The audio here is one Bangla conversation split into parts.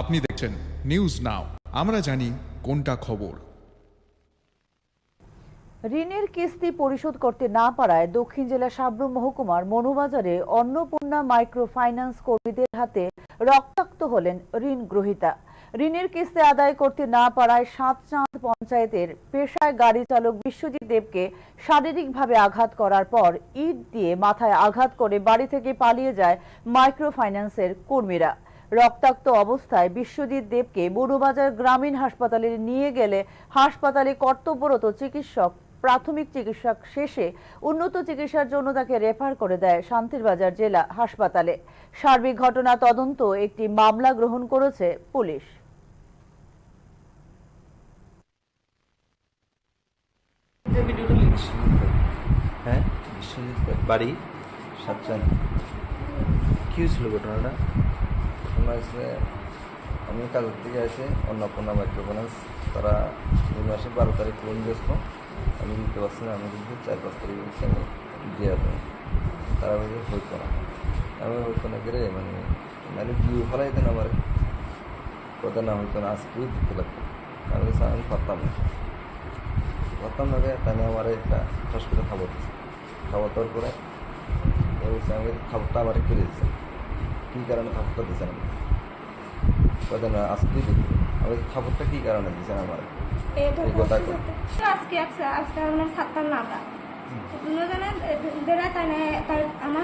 আপনি দেখছেন নিউজ নাও আমরা জানি কোনটা খবর। ঋণের কিস্তি পরিশোধ করতে না পারায় দক্ষিণ জেলা সাবরুম মহকুমার মনুবাজারে অন্নপূর্ণা মাইক্রো ফাইন্যান্স কর্মীদের হাতে রক্তাক্ত হলেন ঋণ গ্রহীতা। ঋণের কিস্তি আদায় করতে না পারায় সাতচাঁদ পঞ্চায়েতের পেশায় গাড়ি চালক বিশ্বজিৎ দেবকে শারীরিকভাবে আঘাত করার পর ইট দিয়ে মাথায় আঘাত করে বাড়ি থেকে পালিয়ে যায় মাইক্রো ফাইন্যান্সের কর্মীরা। রক্তাক্ত অবস্থায় বিশ্বজিৎ দেবকে বড়বাজার গ্রামীণ হাসপাতালে নিয়ে গেলে হাসপাতালে কর্তব্যরত চিকিৎসক প্রাথমিক চিকিৎসা শেষে উন্নত চিকিৎসার জন্য তাকে রেফার করে দেয় শান্তিরবাজার জেলা হাসপাতালে। সার্বিক ঘটনা তদন্ত একটি মামলা গ্রহণ করেছে পুলিশ। হ্যাঁ বাড়ি সাতচান। কী হয়েছিল ঘটনাটা? হচ্ছে আমি কাজের থেকে এসে অন্নপূর্ণা মাইক্রোফিন্যান্স তারা এই মাসে বারো তারিখ লোন দিয়েছিল আমি দিতে পারছি না, আমি কিন্তু চার পাঁচ তারিখ আমি দিয়ে দেবো তারা বলছে হইতো না। আমি হইতো না, করে? মানে মানে বিয়ে ফলাই দেন আমার। কথা না হইতো না আজকেই দিতে লাগতো আমি আমি পারতাম না। পারতাম না তাহলে আমার একটা করে খাবার দিচ্ছে খাবার দেওয়ার পরে আমি খাবারটা আমার কেড়ে দিচ্ছে কী কারণে খাবারটা দিচ্ছেন আমি কথা না আজকেই দিতে আমি খাবারটা কী কারণে দিচ্ছেন আমার? এই কথা কই। আজকে আজকে আজকে আমরা না আমরা দুজনে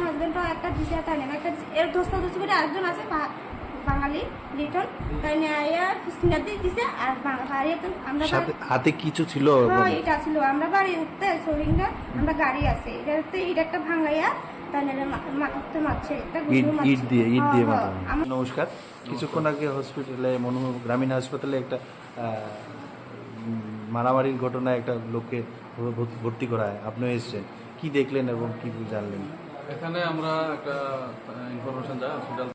হাজবেন্ডও একটা দিছে তাই না একটা এর দোস্ত দোস্ত করে আরেকজন আছে বাঙালি লিটন। তাই না সিনার দিয়ে দিছে আর বাঙালি তো আমরা সাথে হাতে কিছু ছিল হ্যাঁ এটা ছিল। আমরা বাড়ি উঠতে সরিংটা আমরা গাড়ি আছে। এটাতে এটা একটা ভাঙাইয়া হ্যাঁ, হ্যাঁ। নমস্কার। কিছুক্ষণ আগে হসপিটালে মনু গ্রামীণ হাসপাতালে একটা আহ, মারামারির ঘটনায় একটা লোককে ভর- ভর্তি করা হয় আপনি এসছেন। কি দেখলেন এবং কি জানলেন? এখানে আমরা একটা ইনফরমেশন যায় হসপিটাল